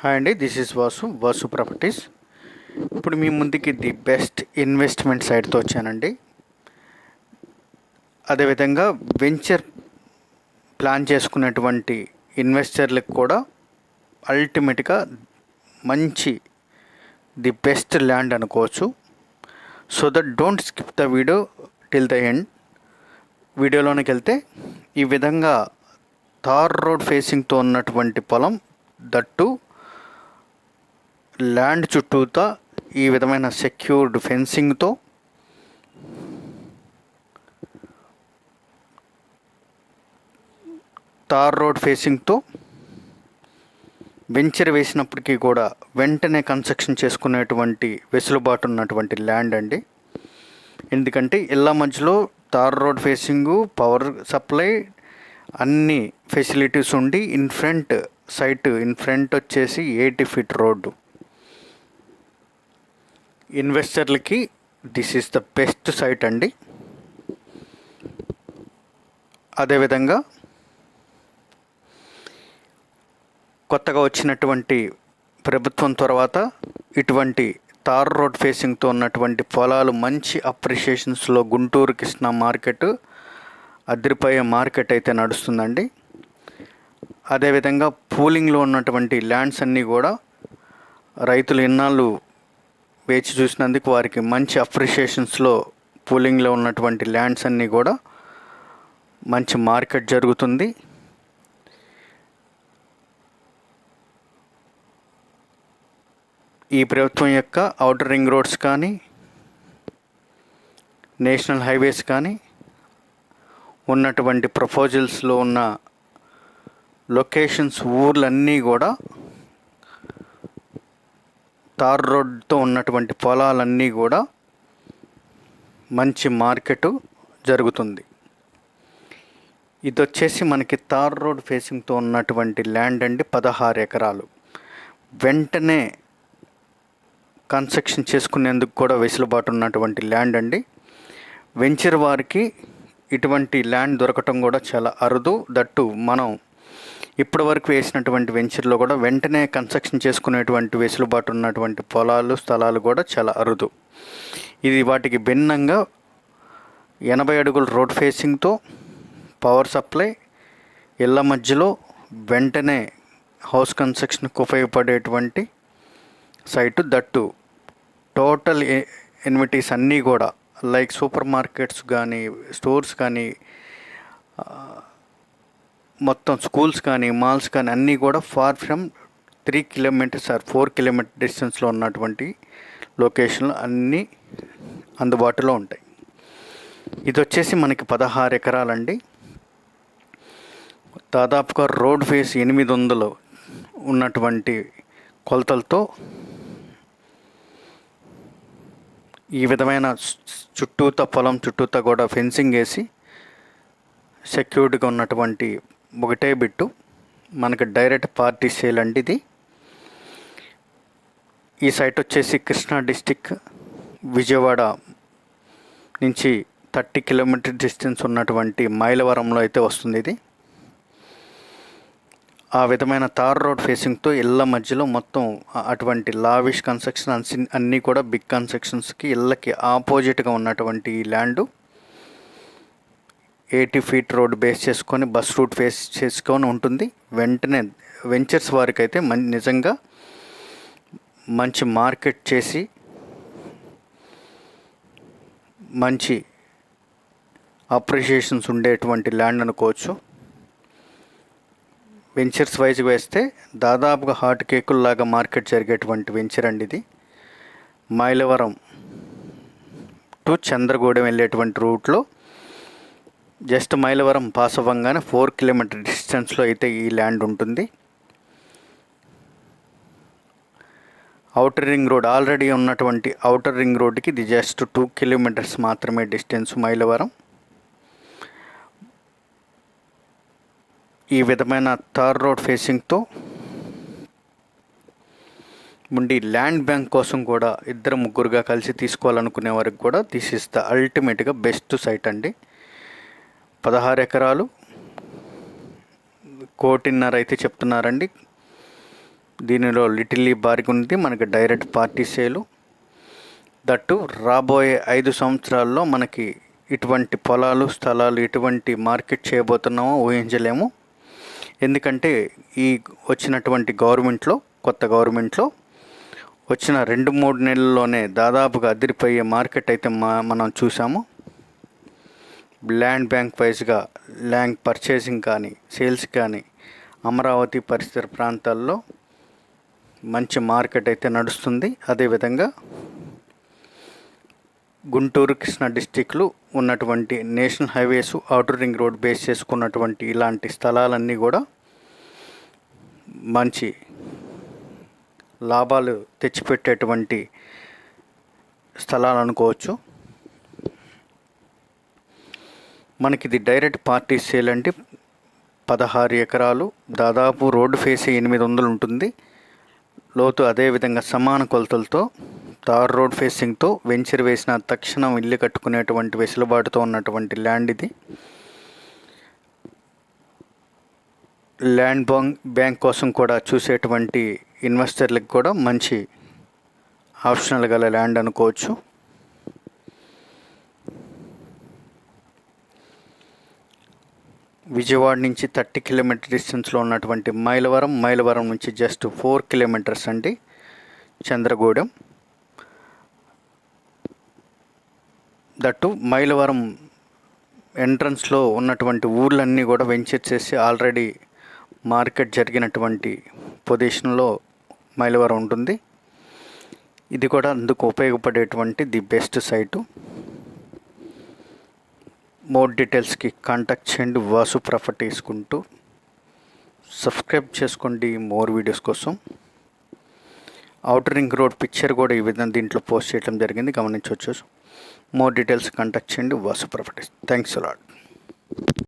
Hi అండి this is Vasu Vasu properties ఇప్పుడు మీ ముందుకి ది బెస్ట్ ఇన్వెస్ట్మెంట్ సైడ్తో వచ్చానండి. అదేవిధంగా వెంచర్ ప్లాన్ చేసుకున్నటువంటి ఇన్వెస్టర్లకు కూడా అల్టిమేట్గా మంచి ది బెస్ట్ ల్యాండ్ అనుకోవచ్చు. So that don't skip the video till the end వీడియోలోనికి వెళ్తే ఈ విధంగా తార్ రోడ్ ఫేసింగ్తో ఉన్నటువంటి పొలం దట్టు ల్యాండ్ చుట్టూతా ఈ విధమైన సెక్యూర్డ్ ఫెన్సింగ్తో తార్ రోడ్ ఫేసింగ్తో వెంచర్ వేసినప్పటికీ కూడా వెంటనే కన్స్ట్రక్షన్ చేసుకునేటువంటి వెసులుబాటు ఉన్నటువంటి ల్యాండ్ అండి. ఎందుకంటే ఇళ్ళ మధ్యలో tar road facing power supply అన్ని ఫెసిలిటీస్ ఉండి in front site in front వచ్చేసి ఎయిటీ ఫీట్ రోడ్డు. ఇన్వెస్టర్లకి this is the best site అండి. అదేవిధంగా కొత్తగా వచ్చినటువంటి ప్రభుత్వం తర్వాత ఇటువంటి తార్ రోడ్ ఫేసింగ్తో ఉన్నటువంటి పొలాలు మంచి అప్రిషియేషన్స్లో గుంటూరు కృష్ణ మార్కెట్ అదిరిపోయే మార్కెట్ అయితే నడుస్తుందండి. అదేవిధంగా పూలింగ్లో ఉన్నటువంటి ల్యాండ్స్ అన్నీ కూడా రైతులు ఇన్నాళ్ళు వేచి చూసినందుకు వారికి మంచి అప్రిషియేషన్స్లో పూలింగ్లో ఉన్నటువంటి ల్యాండ్స్ అన్నీ కూడా మంచి మార్కెట్ జరుగుతుంది. ఈ ప్రభుత్వం యొక్క అవుటర్ రింగ్ రోడ్స్ కానీ నేషనల్ హైవేస్ కానీ ఉన్నటువంటి ప్రపోజల్స్లో ఉన్న లొకేషన్స్ ఊర్లన్నీ కూడా తార్ రోడ్తో ఉన్నటువంటి పొలాలన్నీ కూడా మంచి మార్కెట్ జరుగుతుంది. ఇది వచ్చేసి మనకి తార్ రోడ్ ఫేసింగ్తో ఉన్నటువంటి ల్యాండ్ అండి పదహారు ఎకరాలు. వెంటనే కన్స్ట్రక్షన్ చేసుకునేందుకు కూడా వెసులుబాటు ఉన్నటువంటి ల్యాండ్ అండి. వెంచర్ వారికి ఇటువంటి ల్యాండ్ దొరకటం కూడా చాలా అరుదు. దట్టు మనం ఇప్పటి వరకు వేసినటువంటి వెంచర్లో కూడా వెంటనే కన్స్ట్రక్షన్ చేసుకునేటువంటి వెసులుబాటు ఉన్నటువంటి పొలాలు స్థలాలు కూడా చాలా అరుదు. ఇది వాటికి భిన్నంగా ఎనభై అడుగుల రోడ్ ఫేసింగ్తో పవర్ సప్లై ఇళ్ళ మధ్యలో వెంటనే హౌస్ కన్స్ట్రక్షన్కి ఉపయోగపడేటువంటి సైటు దట్టు టోటల్ ఎన్విటీస్ అన్నీ కూడా లైక్ సూపర్ మార్కెట్స్ కానీ స్టోర్స్ కానీ మొత్తం స్కూల్స్ కానీ మాల్స్ కానీ అన్నీ కూడా far from three kilometers or four kilometer డిస్టెన్స్లో ఉన్నటువంటి లొకేషన్లు అన్నీ అందుబాటులో ఉంటాయి. ఇది వచ్చేసి మనకి పదహారు ఎకరాలండి. దాదాపుగా రోడ్ ఫేస్ ఎనిమిది వందలు ఉన్నటువంటి కొలతలతో ఈ విధమైన చుట్టూత పొలం చుట్టూత కూడా ఫెన్సింగ్ వేసి సెక్యూర్డ్గా ఉన్నటువంటి ఒకటే బిట్టు. మనకి డైరెక్ట్ పార్టీ సేల్ అండి ఇది. ఈ సైట్ వచ్చేసి కృష్ణా డిస్టిక్ విజయవాడ నుంచి థర్టీ కిలోమీటర్ డిస్టెన్స్ ఉన్నటువంటి మైలవరంలో అయితే వస్తుంది ఇది. ఆ విధమైన తార్ రోడ్ ఫేసింగ్తో ఇళ్ళ మధ్యలో మొత్తం అటువంటి లావిష్ కన్స్ట్రక్షన్ అన్నీ కూడా బిగ్ కన్స్ట్రక్షన్స్కి ఇళ్ళకి ఆపోజిట్గా ఉన్నటువంటి ఈ land. Eighty feet road base చేసుకొని బస్ రూట్ ఫేస్ చేసుకొని ఉంటుంది. వెంటనే వెంచర్స్ వారికి అయితే మం నిజంగా మంచి మార్కెట్ చేసి మంచి అప్రిషియేషన్స్ ఉండేటువంటి ల్యాండ్ అనుకోవచ్చు. వెంచర్స్ వైజ్ వేస్తే దాదాపుగా హాట్ కేకుల్లాగా మార్కెట్ జరిగేటువంటి వెంచర్ అండి ఇది. మైలవరం టు చంద్రగూడెం వెళ్ళేటువంటి రూట్లో జస్ట్ మైలవరం పాస్ అవ్వగానే ఫోర్ కిలోమీటర్ డిస్టెన్స్లో అయితే ఈ ల్యాండ్ ఉంటుంది. అవుటర్ రింగ్ రోడ్ ఆల్రెడీ ఉన్నటువంటి అవుటర్ రింగ్ రోడ్కి ఇది జస్ట్ టూ కిలోమీటర్స్ మాత్రమే డిస్టెన్స్ మైలవరం. ఈ విధమైన థర్డ్ రోడ్ ఫేసింగ్తో ఉండి ల్యాండ్ బ్యాంక్ కోసం కూడా ఇద్దరు ముగ్గురుగా కలిసి తీసుకోవాలనుకునే వారికి కూడా దిస్ ఇస్ ద అల్టిమేట్గా బెస్ట్ సైట్ అండి. పదహారు ఎకరాలు. కోటిన్నర అయితే చెప్తున్నారండి. దీనిలో లిటిల్లీ బారికి ఉంది. మనకి డైరెక్ట్ పార్టీ సేలు. దట్టు రాబోయే ఐదు సంవత్సరాల్లో మనకి ఇటువంటి పొలాలు స్థలాలు ఎటువంటి మార్కెట్ చేయబోతున్నామో ఊహించలేము. ఎందుకంటే ఈ వచ్చినటువంటి గవర్నమెంట్లో కొత్త గవర్నమెంట్లో వచ్చిన రెండు మూడు నెలల్లోనే దాదాపుగా అదిరిపోయే మార్కెట్ అయితే మా మనం చూసాము. ల్యాండ్ బ్యాంక్ వైజ్గా ల్యాండ్ పర్చేసింగ్ కానీ సేల్స్ కానీ అమరావతి పరిసర ప్రాంతాల్లో మంచి మార్కెట్ అయితే నడుస్తుంది. అదేవిధంగా గుంటూరు కృష్ణా డిస్టిక్లు ఉన్నటువంటి national highways outer ring road base చేసుకున్నటువంటి ఇలాంటి స్థలాలన్నీ కూడా మంచి లాభాలు తెచ్చిపెట్టేటువంటి స్థలాలు అనుకోవచ్చు. మనకి ఇది డైరెక్ట్ పార్టీ సేల్ అంటే పదహారు ఎకరాలు. దాదాపు రోడ్డు ఫేస్ ఎనిమిది వందలు ఉంటుంది. లోతు అదేవిధంగా సమాన కొలతలతో తార్ రోడ్ ఫేసింగ్తో వెంచర్ వేసిన తక్షణం ఇల్లు కట్టుకునేటువంటి వెసులుబాటుతో ఉన్నటువంటి ల్యాండ్ ఇది. ల్యాండ్ బాంక్ బ్యాంక్ కోసం కూడా చూసేటువంటి ఇన్వెస్టర్లకు కూడా మంచి ఆప్షనల్ గల ల్యాండ్ అనుకోవచ్చు. విజయవాడ నుంచి థర్టీ కిలోమీటర్ డిస్టెన్స్లో ఉన్నటువంటి మైలవరం మైలవరం నుంచి జస్ట్ ఫోర్ కిలోమీటర్స్ అండి చంద్రగూడెం. దట్టు మైలవరం ఎంట్రన్స్లో ఉన్నటువంటి ఊర్లన్నీ కూడా వెంచర్ చేసి ఆల్రెడీ మార్కెట్ జరిగినటువంటి పొజిషన్లో మైలవరం ఉంటుంది. ఇది కూడా అందుకు ఉపయోగపడేటువంటి ది బెస్ట్ సైటు. మోర్ డీటెయిల్స్కి కాంటాక్ట్ చేయండి. వాసు ప్రాపర్టీ తీసుకుంటూ సబ్స్క్రైబ్ చేసుకోండి మోర్ వీడియోస్ కోసం. అవుటర్ రింగ్ రోడ్ పిక్చర్ కూడా ఈ విధంగా దీంట్లో పోస్ట్ చేయడం జరిగింది. గమనించవచ్చు. మోర్ డీటెయిల్స్ కాంటాక్ట్ చేయండి. Vasu properties. Thanks a lot.